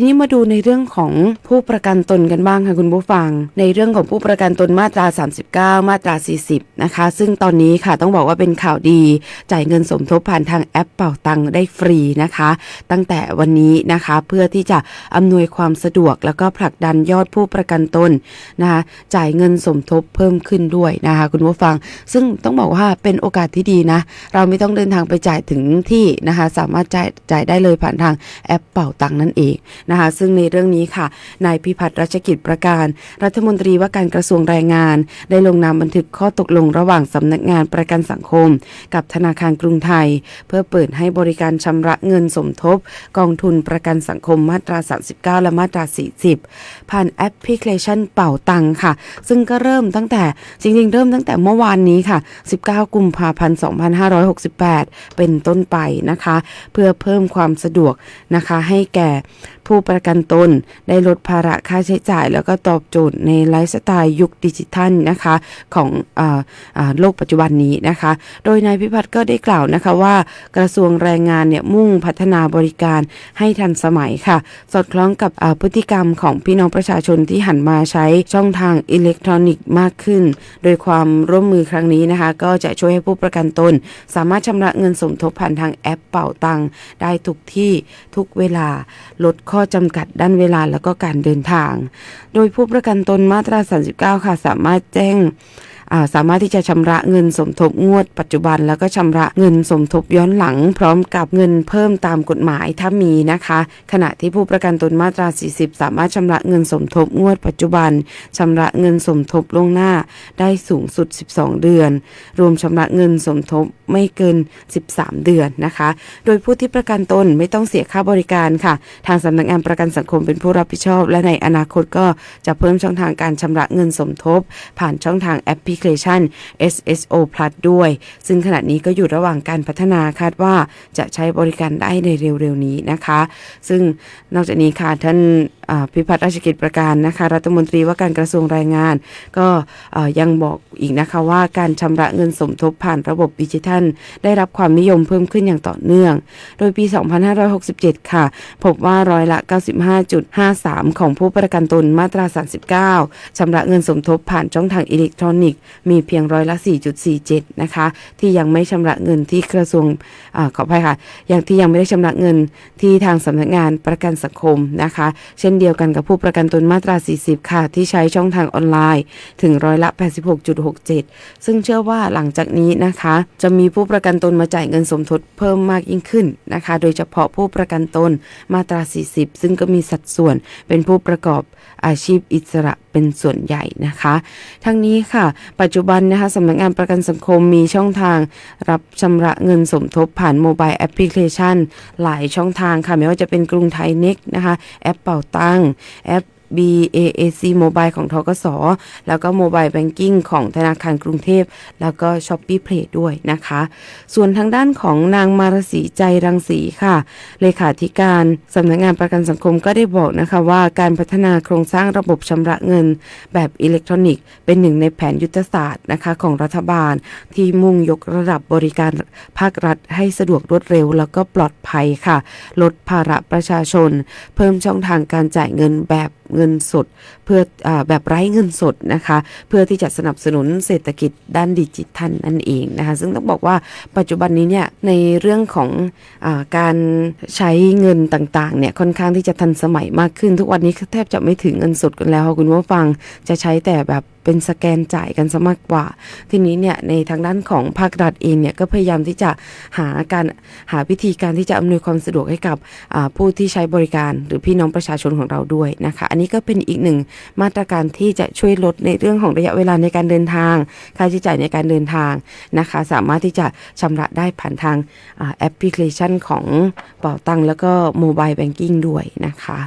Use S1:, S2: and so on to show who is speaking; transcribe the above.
S1: ทีนี้มาดูในเรื่องของผู้ประกันตนกันบ้างค่ะคุณผู้ฟัง ในเรื่องของผู้ประกันตนมาตรา 39 มาตรา 40 นะคะ ซึ่งตอนนี้ค่ะต้องบอกว่าเป็นข่าวดี จ่ายเงินสมทบผ่านทางแอปเป่าตังได้ฟรีนะคะ ตั้งแต่วันนี้นะคะเพื่อที่จะอำนวยความสะดวกแล้วก็ผลักดันยอดผู้ประกันตนนะคะจ่ายเงินสมทบเพิ่มขึ้นด้วยนะคะคุณผู้ฟัง ซึ่งต้องบอกว่าเป็นโอกาสที่ดีนะ เราไม่ต้องเดินทางไปจ่ายถึงที่นะคะสามารถจ่ายจ่ายได้เลยผ่านทางแอปเป่าตังนั่นเองนะคะซึ่งในเรื่องนี้ค่ะนายพิพัฒน์รัชกิจประการ รัฐมนตรีว่าการกระทรวงแรงงาน ได้ลงนามบันทึกข้อตกลงระหว่างสำนักงานประกันสังคม กับธนาคารกรุงไทย เพื่อเปิดให้บริการชำระเงินสมทบ กองทุนประกันสังคมมาตรา 39 และมาตรา 40 ผ่านแอปพลิเคชันเป่าตังค่ะ ซึ่งก็เริ่มตั้งแต่จริงๆ เริ่มตั้งแต่เมื่อวานนี้ค่ะ 19 กุมภาพันธ์ 2568 เป็นต้นไปนะคะ เพื่อเพิ่มความสะดวกนะคะให้แก่ผูู้้ประกันตน ได้ลดภาระค่าใช้จ่าย แล้วก็ตอบโจทย์ในไลฟ์สไตล์ยุคดิจิทัลนะคะของออโลกปัจจุบันนี้นะคะ โดยนายพิพัฒน์ก็ได้กล่าวนะคะว่ากระทรวงแรงงานเนี่ยมุ่งพัฒนาบริการให้ทันสมัยค่ะ สอดคล้องกับพฤติกรรมของพี่น้องประชาชนที่หันมาใช้ช่องทางอิเล็กทรอนิกส์มากขึ้น โดยความร่วมมือครั้งนี้นะคะ ก็จะช่วยให้ผู้ประกันตน สามารถชำระเงินสมทบผ่านทางแอปเป่าตังได้ทุกที่ทุกเวลาลดข้อจำกัดด้านเวลาและก็การเดินทาง โดยผู้ประกันตนมาตรา 39 ค่ะ สามารถแจ้ง สามารถที่จะชำระเงินสมทบงวดปัจจุบัน แล้วก็ชำระเงินสมทบย้อนหลัง พร้อมกับเงินเพิ่มตามกฎหมายถ้ามีนะคะ ขณะที่ผู้ประกันตนมาตรา 40 สามารถชำระเงินสมทบงวดปัจจุบันชำระเงินสมทบล่วงหน้าได้สูงสุด 12 เดือน รวมชำระเงินสมทบไม่เกิน 13 เดือนนะคะ โดยผู้ที่ประกันตนไม่ต้องเสียค่าบริการค่ะ ทางสำนักงานประกันสังคมเป็นผู้รับผิดชอบ และในอนาคตก็จะเพิ่มช่องทางการชำระเงินสมทบ ผ่านช่องทางแอปพลิเคชัน SSO Plus ด้วย ซึ่งขณะนี้ก็อยู่ระหว่างการพัฒนาคาดว่าจะใช้บริการได้ในเร็วๆนี้นะคะ ซึ่งนอกจากนี้ค่ะท่านพิพัฒน์ราชกิจประการนะคะ รัฐมนตรีว่าการกระทรวงแรงงาน ก็ยังบอกอีกนะคะว่าการชำระเงินสมทบผ่านระบบดิจิทัล ได้รับความนิยมเพิ่มขึ้นอย่างต่อเนื่อง โดยปี 2567 ค่ะ พบว่าร้อยละ 95.53 ของผู้ประกันตนมาตรา 39ชำระเงินสมทบผ่านช่องทางอิเล็กทรอนิกส์มีเพียงร้อยละ 4.47 นะคะ ที่ยังไม่ชำระเงินที่กระทรวงอขออภัยค่ะอยังที่ยังไม่ได้ชำระเงินที่ทางสำนักงานประกันสังคมนะคะ เช่นเดียวกันกับผู้ประกันตนมาตรา 40 ค่ะ ที่ใช้ช่องทางออนไลน์ถึงร้อยละ 86.67 ซึ่งเชื่อว่าหลังจากนี้นะคะ จะมีผู้ประกันตนมาจ่ายเงินสมทบเพิ่มมากยิ่งขึ้นนะคะ โดยเฉพาะผู้ประกันตนมาตรา 40 ซึ่งก็มีสัดส่วนเป็นผู้ประกอบอาชีพอิสระเป็นส่วนใหญ่นะคะ ทั้งนี้ค่ะปัจจุบันนะคะสำนักงานประกันสังคมมีช่องทางรับชำระเงินสมทบผ่านโมบายแอปพลิเคชัน หลายช่องทางค่ะ ไม่ว่าจะเป็นกรุงไทยเน็กนะคะ แอปเป่าตังแอป BAAC Mobile ของทกส แล้วก็ Mobile Banking ของธนาคารกรุงเทพ แล้วก็ s h o p e e Play ด้วยนะคะ ส่วนทางด้านของนางมารสีใจรังสีค่ะ เลขาธิการสำนักงานประกันสังคมก็ได้บอกนะคะว่าการพัฒนาโครงสร้างระบบชำระเงิน แบบอิเล็กทรอนิกส์ เป็นหนึ่งในแผนยุทธศาสตร์นะคะของรัฐบาล ที่มุ่งยกระดับบริการภาครัฐให้สะดวกรวดเร็ว แล้วก็ปลอดภัยค่ะ ลดภาระประชาชน เพิ่มช่องทางการจ่ายเงินแบบ เงินสด เพื่ออแบบไร้เงินสดนะคะ เพื่อที่จะสนับสนุนเศรษฐกิจด้านดิจิทัลนั่นเองนะคะ ซึ่งต้องบอกว่าปัจจุบันนี้เนี่ยในเรื่องของอการใช้เงินต่างๆเนี่ยค่อนข้างที่จะทันสมัยมากขึ้น ทุกวันนี้แทบจะไม่ถึงเงินสดกันแล้วคุณผู้ฟังจะใช้แต่แบบ เป็นสแกนจ่ายกันซะมากกว่า ทีนี้เนี่ยในทางด้านของภาครัฐเองเนี่ยก็พยายามที่จะหาการหาวิธีการที่จะอำนวยความสะดวกให้กับผู้ที่ใช้บริการหรือพี่น้องประชาชนของเราด้วยนะคะ อันนี้ก็เป็นอีกหนึ่งมาตรการที่จะช่วยลดในเรื่องของระยะเวลาในการเดินทาง ค่าใช้จ่ายในการเดินทางนะคะ สามารถที่จะชำระได้ผ่านทางอแอปพลิเคชันของเป่าตังแล้วก็โมบายแบงกิ้งด้วยนะคะ